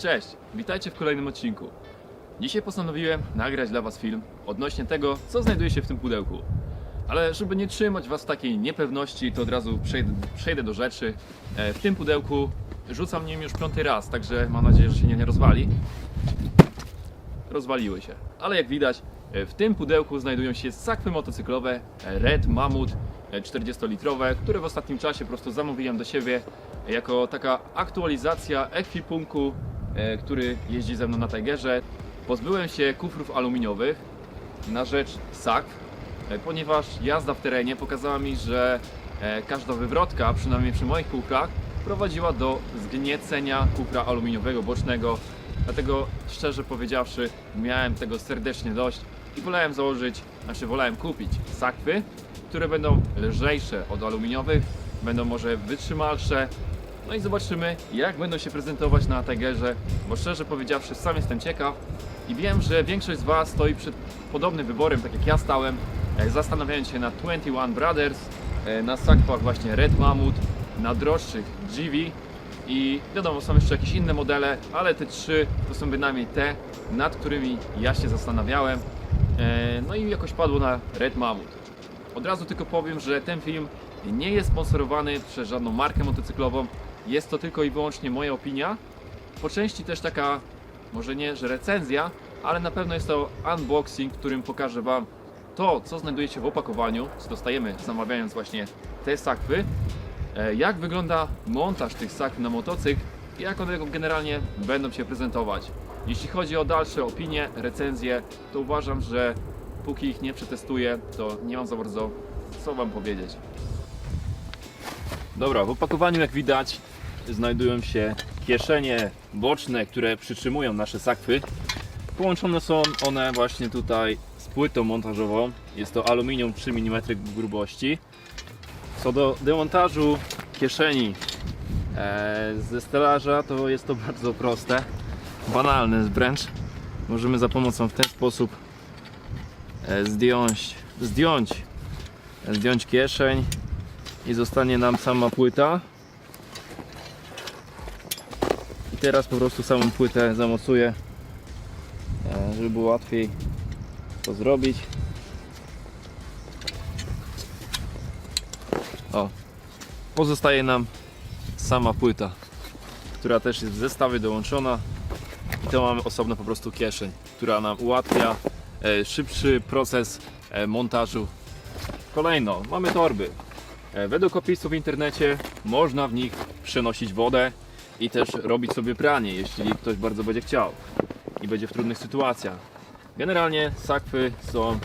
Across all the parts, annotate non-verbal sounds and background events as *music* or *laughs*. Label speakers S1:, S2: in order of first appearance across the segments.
S1: Cześć, witajcie w kolejnym odcinku. Dzisiaj postanowiłem nagrać dla Was film odnośnie tego, co znajduje się w tym pudełku. Ale żeby nie trzymać Was w takiej niepewności, to od razu przejdę, przejdę do rzeczy. E, W tym pudełku rzucam nim już piąty raz, także mam nadzieję, że się nie, nie rozwali. Rozwaliły się. Ale jak widać, e, w tym pudełku znajdują się sakwy motocyklowe e, Red Mammoth e, 40-litrowe, które w ostatnim czasie po prostu zamówiłem do siebie jako taka aktualizacja ekwipunku, który jeździ ze mną na Tigerze. Pozbyłem się kufrów aluminiowych na rzecz sakw, e, ponieważ jazda w terenie pokazała mi, że e, każda wywrotka, przynajmniej przy moich kufrach, prowadziła do zgniecenia kufra aluminiowego bocznego. Dlatego szczerze powiedziawszy, miałem tego serdecznie dość i wolałem założyć, znaczy wolałem kupić sakwy, które będą lżejsze od aluminiowych, będą może wytrzymalsze. No i zobaczymy, jak będą się prezentować na Tigerze, bo szczerze powiedziawszy, sam jestem ciekaw i wiem, że większość z Was stoi przed podobnym wyborem, tak jak ja stałem, e, zastanawiając się na 21 Brothers, e, na sakwach właśnie Red Mammoth, na droższych GV i wiadomo, są jeszcze jakieś inne modele, ale te trzy to są bynajmniej te, nad którymi ja się zastanawiałem. E, No i jakoś padło na Red Mammoth. Od razu tylko powiem, że ten film nie jest sponsorowany przez żadną markę motocyklową. Jest to tylko i wyłącznie moja opinia. Po części też taka, może nie, że recenzja, ale na pewno jest to unboxing, którym pokażę Wam to, co znajduje się w opakowaniu, co dostajemy zamawiając właśnie te sakwy, e, jak wygląda montaż tych sakw na motocykl i jak one generalnie będą się prezentować. Jeśli chodzi o dalsze opinie, recenzje, to uważam, że póki ich nie przetestuję, to nie mam za bardzo co Wam powiedzieć. Dobra, w opakowaniu jak widać znajdują się kieszenie boczne, które przytrzymują nasze sakwy. Połączone są one właśnie tutaj z płytą montażową. Jest to aluminium 3 mm grubości. Co do demontażu kieszeni e, ze stelaża, to jest to *laughs* bardzo proste. Banalne wręcz. Możemy za pomocą w ten sposób e, zdjąć, zdjąć, zdjąć kieszeń i zostanie nam sama płyta. I teraz po prostu samą płytę zamocuję, e, żeby było łatwiej to zrobić. O, pozostaje nam sama płyta, która też jest w zestawie dołączona. I to mamy osobno po prostu kieszeń, która nam ułatwia e, szybszy proces e, montażu. Kolejno, mamy torby. Według opisu w internecie można w nich przenosić wodę i też robić sobie pranie, jeśli ktoś bardzo będzie chciał i będzie w trudnych sytuacjach. Generalnie sakwy są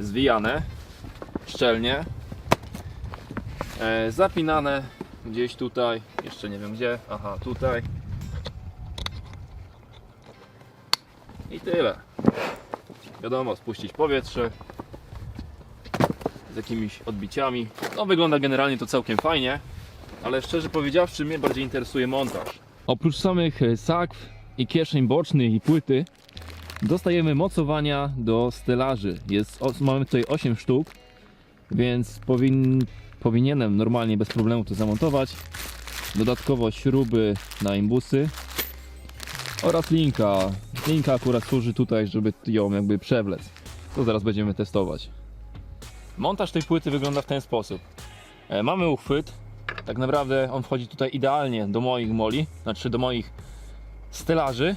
S1: zwijane szczelnie, e, zapinane gdzieś tutaj, jeszcze nie wiem gdzie, aha tutaj i tyle. Wiadomo, spuścić powietrze, z jakimiś odbiciami. No wygląda generalnie to całkiem fajnie, ale szczerze powiedziawszy mnie bardziej interesuje montaż. Oprócz samych e, sakw i kieszeń bocznych i płyty dostajemy mocowania do stelaży. Jest, mamy tutaj 8 sztuk, więc powin, powinienem normalnie bez problemu to zamontować. Dodatkowo śruby na imbusy oraz linka. Linka akurat służy tutaj, żeby ją jakby przewlec. To zaraz będziemy testować. Montaż tej płyty wygląda w ten sposób. E, Mamy uchwyt. Tak naprawdę on wchodzi tutaj idealnie do moich moli, znaczy do moich stelaży.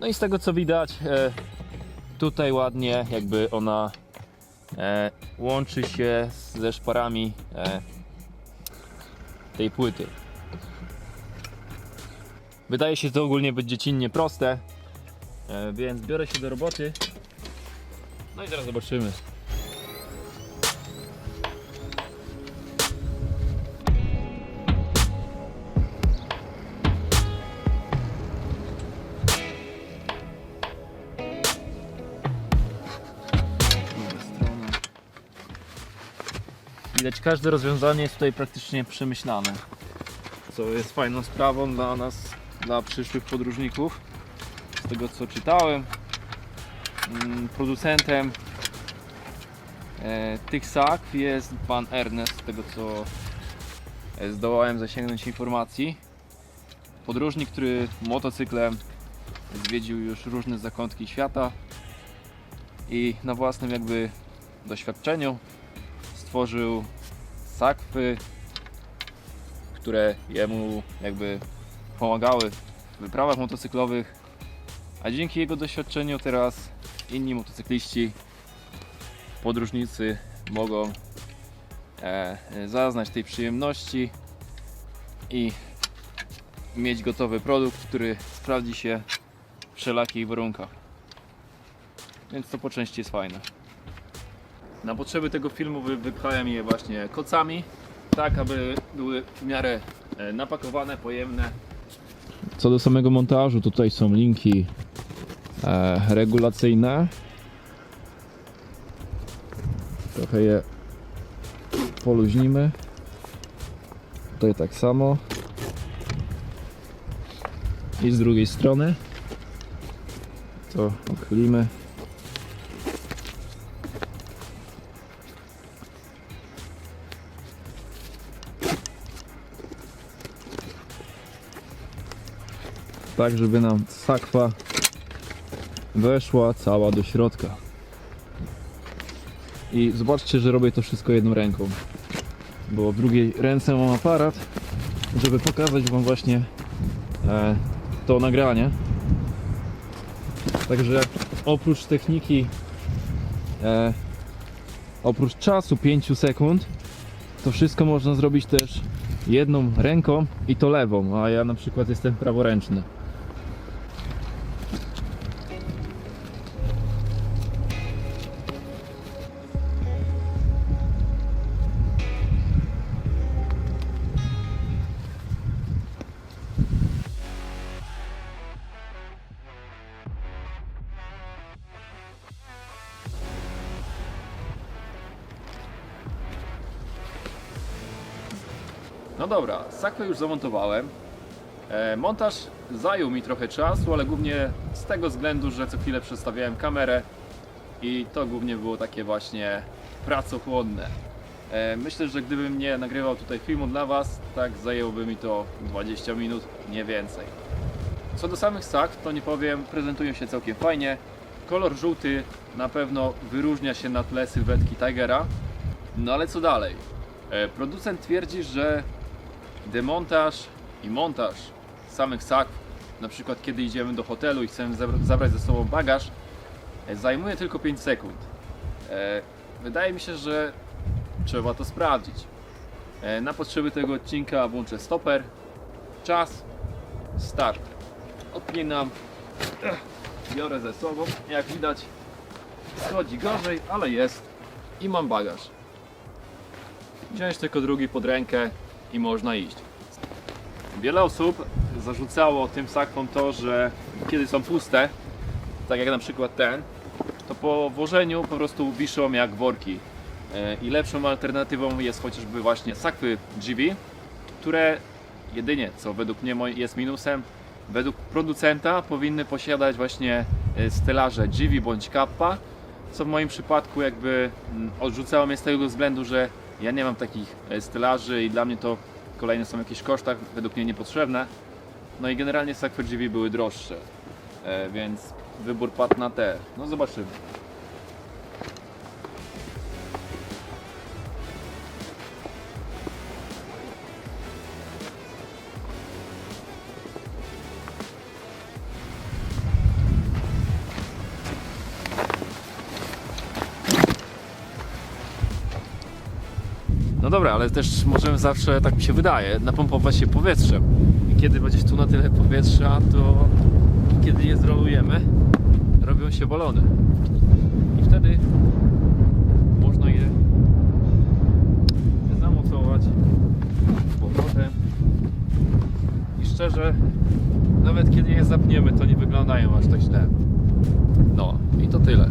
S1: No i z tego co widać, e, tutaj ładnie jakby ona e, łączy się ze szparami e, tej płyty. Wydaje się to ogólnie być dziecinnie proste, więc biorę się do roboty. No i zaraz zobaczymy. Widać, każde rozwiązanie jest tutaj praktycznie przemyślane. Co jest fajną sprawą dla nas, dla przyszłych podróżników. Z tego co czytałem, mm, producentem e, tych sakw jest pan Ernest, z tego co e, zdołałem zasięgnąć informacji. podróżnik, który motocyklem zwiedził już różne zakątki świata i na własnym jakby doświadczeniu stworzył sakwy, które jemu jakby pomagały w wyprawach motocyklowych, a dzięki jego doświadczeniu teraz inni motocykliści, podróżnicy mogą e, zaznać tej przyjemności i mieć gotowy produkt, który sprawdzi się w wszelakich warunkach. Więc to po części jest fajne. Na potrzeby tego filmu wy- wypchałem je właśnie kocami, tak aby były w miarę e, napakowane, pojemne. Co do samego montażu, tutaj są linki e, regulacyjne. Trochę je poluźnimy. Tutaj tak samo. I z drugiej strony to uchylimy. Tak, żeby nam sakwa weszła cała do środka. I zobaczcie, że robię to wszystko jedną ręką. Bo w drugiej ręce mam aparat, żeby pokazać Wam właśnie e, to nagranie. Także oprócz techniki, e, oprócz czasu 5 sekund, to wszystko można zrobić też jedną ręką i to lewą, a ja na przykład jestem praworęczny. No dobra, sakwę już zamontowałem. E, montaż zajął mi trochę czasu, ale głównie z tego względu, że co chwilę przestawiałem kamerę i to głównie było takie właśnie pracochłonne. E, myślę, że gdybym nie nagrywał tutaj filmu dla Was, tak zajęłoby mi to 20 minut, nie więcej. Co do samych sakw, to nie powiem, prezentują się całkiem fajnie. Kolor żółty na pewno wyróżnia się na tle sylwetki Tigera. No ale co dalej? E, Producent twierdzi, że demontaż i montaż samych sakw, na przykład kiedy idziemy do hotelu i chcemy zabra- zabrać ze sobą bagaż, e, zajmuje tylko 5 sekund. E, Wydaje mi się, że trzeba to sprawdzić. E, Na potrzeby tego odcinka włączę stoper, czas, start. Odpinam, *clears throat* biorę ze sobą, jak widać schodzi gorzej, ale jest i mam bagaż. Wziąć tylko drugi pod rękę i można iść. Wiele osób zarzucało tym sakwom to, że kiedy są puste, tak jak na przykład ten, to po włożeniu po prostu wiszą jak worki. E, I lepszą alternatywą jest chociażby właśnie sakwy GV, które jedynie, co według mnie jest minusem, według producenta powinny posiadać właśnie e, stelaże GV bądź Kappa, co w moim przypadku jakby mm, odrzucało mnie z tego względu, że ja nie mam takich e, stelaży i dla mnie to kolejne są jakieś koszta, według mnie niepotrzebne. No i generalnie sakwy GV były droższe, e, więc wybór padł na te. No zobaczymy. No dobra, ale też możemy zawsze, tak mi się wydaje, napompować się powietrzem. I kiedy będziesz tu na tyle powietrza, to kiedy je zrolujemy, robią się balony. I wtedy można je zamocować z powrotem. I szczerze, nawet kiedy je zapniemy, to nie wyglądają aż tak źle. No, i to tyle.